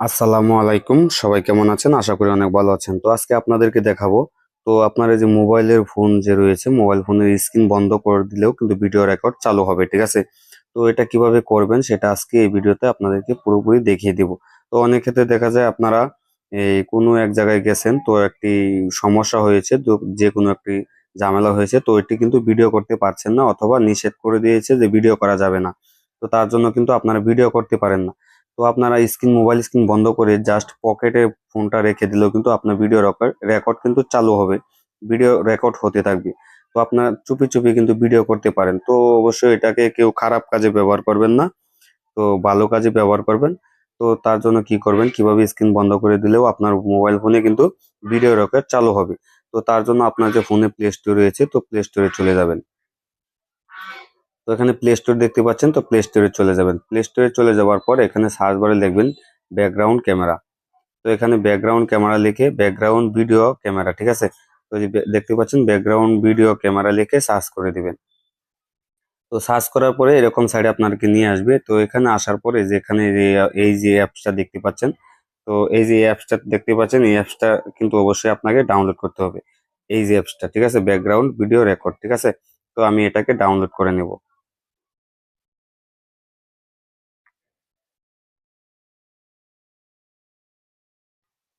আসসালামু আলাইকুম। সবাই কেমন আছেন? আশা করি অনেক ভালো আছেন। তো আজকে আপনাদেরকে দেখাবো। তো আপনার এই যে মোবাইলের ফোন যে রয়েছে, মোবাইল ফোনের স্ক্রিন বন্ধ করে দিলেও কিন্তু ভিডিও রেকর্ড চালু হবে, ঠিক আছে? তো এটা কীভাবে করবেন সেটা আজকে এই ভিডিওতে আপনাদেরকে পুরোপুরি দেখিয়ে দিব। তো অনেক ক্ষেত্রে দেখা যায় আপনারা এই কোনো এক জায়গায় গেছেন, তো একটি সমস্যা হয়েছে যে কোনো একটি ঝামেলা হয়েছে, তো এটি কিন্তু ভিডিও করতে পারছেন না অথবা নিষেধ করে দিয়েছে যে ভিডিও করা যাবে না। তো তার জন্য কিন্তু আপনারা ভিডিও করতে পারেন না। তো আপনারা স্ক্রিন, মোবাইল স্ক্রিন বন্ধ করে জাস্ট পকেটে ফোনটা রেখে দিলেও কিন্তু আপনার ভিডিও রেকর্ড কিন্তু চালু হবে। ভিডিও রেকর্ড হতে থাকবে। তো আপনার চুপি চুপি কিন্তু ভিডিও করতে পারেন। তো অবশ্যই এটাকে কেউ খারাপ কাজে ব্যবহার করবেন না। তো ভালো কাজে ব্যবহার করবেন। তো তার জন্য কি করবেন? কীভাবে স্ক্রিন বন্ধ করে দিলেও আপনার মোবাইল ফোনে কিন্তু ভিডিও রেকর্ড চালু হবে। তো তার জন্য আপনার যে ফোনে প্লে স্টোর রয়েছে, তো প্লে স্টোরে চলে যাবেন। এখানে প্লে স্টোর দেখতে পাচ্ছেন, তো প্লে স্টোরে চলে যাবেন। প্লে স্টোরে চলে যাওয়ার পর এখানে সার্চ বারে লিখবেন ব্যাকগ্রাউন্ড ক্যামেরা তো এখানে ব্যাকগ্রাউন্ড ক্যামেরা লিখে ব্যাকগ্রাউন্ড ভিডিও ক্যামেরা ঠিক আছে? তো দেখতে পাচ্ছেন ব্যাকগ্রাউন্ড ভিডিও ক্যামেরা লিখে সার্চ করে দিবেন। তো সার্চ করার পরে এরকম সাইডে আপনাকে নিয়ে আসবে। তো এখানে আসার পরে যে এখানে এই যে অ্যাপসটা দেখতে পাচ্ছেন, তো এই যে অ্যাপসটা দেখতে পাচ্ছেন, এই অ্যাপসটা কিন্তু অবশ্যই আপনাকে ডাউনলোড করতে হবে। এই যে অ্যাপসটা ঠিক আছে? ব্যাকগ্রাউন্ড ভিডিও রেকর্ড ঠিক আছে? তো আমি এটাকে ডাউনলোড করে নেব।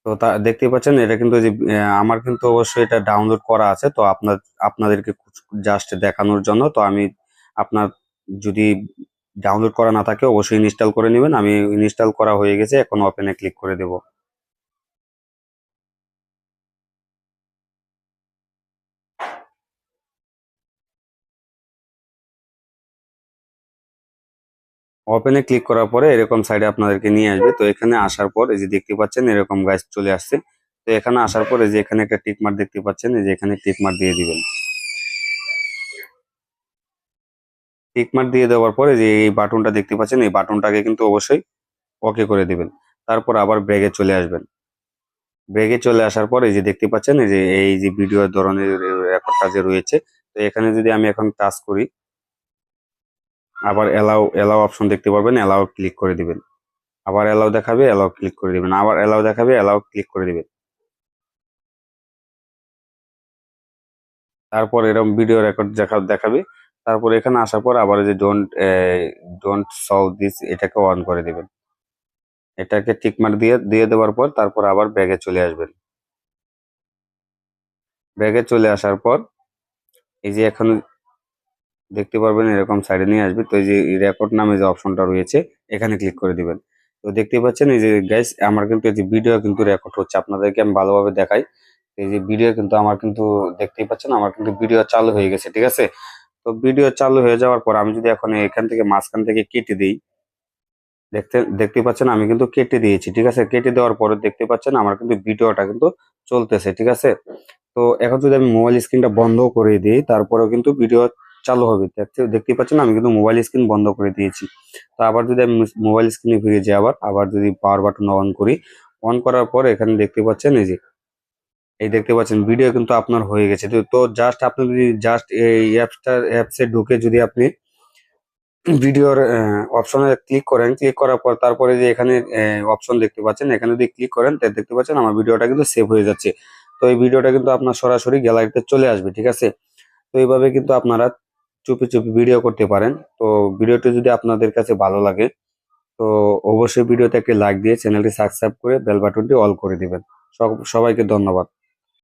তো তা দেখতে পাচ্ছেন, এটা কিন্তু যে আমার কিন্তু অবশ্যই এটা ডাউনলোড করা আছে, তো আপনার, আপনাদেরকে জাস্ট দেখানোর জন্য, তো আমি আপনার যদি ডাউনলোড করা না থাকে, অবশ্যই ইনস্টল করে নেবেন। আমি ইনস্টল করা হয়ে গেছে, এখন ওপেনে ক্লিক করে দেব। ওপেনে ক্লিক করার পরে এরকম সাইডে আপনাদেরকে নিয়ে আসবে। তো এখানে আসার পর এই যে দেখতে পাচ্ছেন এরকম গাছ চলে আসছে। তো এখানে আসার পর যে এখানে একটা টিক মার্ক দেখতে পাচ্ছেন, এই যে এখানে টিক মার্ক দিয়ে দিবেন। টিক মার্ক দিয়ে দেওয়ার পরে যে এই বাটনটা দেখতে পাচ্ছেন, এই বাটনটাকে কিন্তু অবশ্যই ওকে করে দিবেন। তারপর আবার ব্রেকে চলে আসবেন। ব্রেকে চলে আসার পর এই যে দেখতে পাচ্ছেন, এই যে এই যে ভিডিও ধরনের রেকর্ডটা যে রয়েছে, তো এখানে যদি আমি এখন টাচ করি আবার এলাও এলাও অপশন দেখতে পারবেন এলাও ক্লিক করে দিবেন। আবার এলাও দেখাবে এলাও ক্লিক করে দিবেন। আবার এলাও দেখাবে এলাও ক্লিক করে দিবেন। তারপর এরকম ভিডিও রেকর্ড দেখা, দেখাবে। তারপর এখানে আসার পর আবার যে ডোন্ট ডোন্ট সলভ দিস এটাকে অন করে দিবেন। এটাকে টিকমার্ক দিয়ে দিয়ে দেওয়ার পর তারপর আবার ব্যাগে চলে আসবেন। ব্যাগে চলে আসার পর, এই যে এখন দেখতে পারবেন এরকম সাইডে নিয়ে আসবে। তো এই যে রেকর্ড নামে যে অপশনটা রয়েছে, এখানে ক্লিক করে দিবেন। তো দেখতে পাচ্ছেন এই যে গাইস আমার কিন্তু এই যে ভিডিও কিন্তু রেকর্ড হচ্ছে। আপনাদেরকে আমি ভালোভাবে দেখাই। এই যে ভিডিও কিন্তু আমার কিন্তু দেখতেই পাচ্ছেন, আমার কিন্তু ভিডিও চালু হয়ে গেছে, ঠিক আছে? তো ভিডিও চালু হয়ে যাওয়ার পর আমি যদি এখন এখান থেকে মাঝখান থেকে কেটে দিই, দেখতে দেখতে পাচ্ছেন আমি কিন্তু কেটে দিয়েছি, ঠিক আছে? কেটে দেওয়ার পরে দেখতে পাচ্ছেন আমার কিন্তু ভিডিওটা কিন্তু চলতেছে, ঠিক আছে? তো এখন যদি আমি মোবাইল স্ক্রিনটা বন্ধ করে দিই, তারপরেও কিন্তু ভিডিও চালু হবে। দেখতে দেখতে পাচ্ছেন আমি কিন্তু মোবাইল স্ক্রিন বন্ধ করে দিয়েছি। তো আবার যদি আমি মোবাইল স্ক্রিনে ফিরে যাই আবার আবার যদি পাওয়ার বাটন অন করি অন করার পর এখানে দেখতে পাচ্ছেন এই যে, এই দেখতে পাচ্ছেন ভিডিও কিন্তু আপনার হয়ে গেছে। তো- জাস্ট আপনি যদি জাস্ট এই অ্যাপসটা, অ্যাপসে ঢুকে যদি আপনি ভিডিওর অপশনে ক্লিক করেন ক্লিক করার পর তারপরে যে এখানে অপশন দেখতে পাচ্ছেন, এখানে যদি ক্লিক করেন, তা দেখতে পাচ্ছেন আমার ভিডিওটা কিন্তু সেভ হয়ে যাচ্ছে। তো এই ভিডিওটা কিন্তু আপনার সরাসরি গ্যালারিতে চলে আসবে, ঠিক আছে? তো এইভাবে কিন্তু আপনারা চুপি চুপি ভিডিও করতে পারেন। তো ভিডিওটি যদি আপনাদের কাছে ভালো লাগে, তো অবশ্যই ভিডিওতে একটি লাইক দিয়ে চ্যানেলটি সাবস্ক্রাইব করে বেল বাটনটি অল করে দিবেন। সব- সবাইকে ধন্যবাদ।